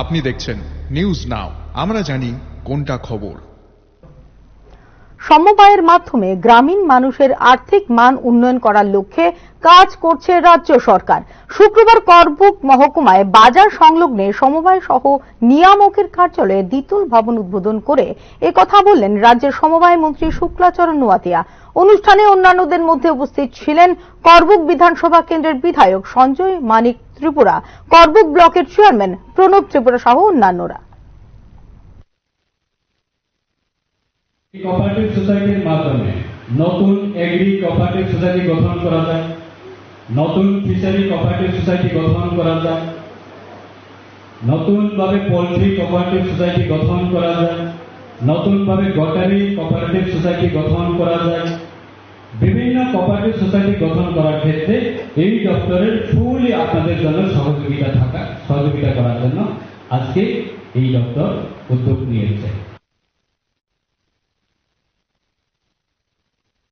আপনি দেখছেন news now আমরা জানি কোনটা খবর। সমবায়ের মাধ্যমে গ্রামীণ মানুষের আর্থিক মান উন্নয়ন করার লক্ষ্যে কাজ করছে রাজ্য সরকার। শুক্রবার করবুক মহকুমায় বাজার সংলগ্নে সমবায় সহ নিয়ামকের কার্যালয়ে দ্বিতল ভবন উদ্বোধন করে কথা বললেন রাজ্যের সমবায় মন্ত্রী শুক্লাচরণ নোয়াতিয়া। অনুষ্ঠানে অন্যান্যদের মধ্যে উপস্থিত ছিলেন করবুক বিধানসভা কেন্দ্রের বিধায়ক সঞ্জয় মানিক ত্রিপুরা, করবুক ব্লকের চেয়ারম্যান প্রণব ত্রিপুরা সহ অন্যান্যরা। নতুন এগ্রি কোঅপারেটিভ সোসাইটি গঠন করা যায়, নতুন ফিশারি কোঅপারেটিভ সোসাইটি গঠন করা যায়, নতুনভাবে পোলট্রি কোঅপারেটিভ সোসাইটি গঠন করা যায়, নতুনভাবে গটারি কোঅপারেটিভ সোসাইটি গঠন করা যায়। বিভিন্ন কোপারেটিভ সোসাইটি গঠন করার ক্ষেত্রে এই দপ্তরের ফুলি আপনাদের জন্য সহযোগিতা থাকা, সহযোগিতা করার জন্য আজকে এই দপ্তর উদ্যোগ নিয়েছে।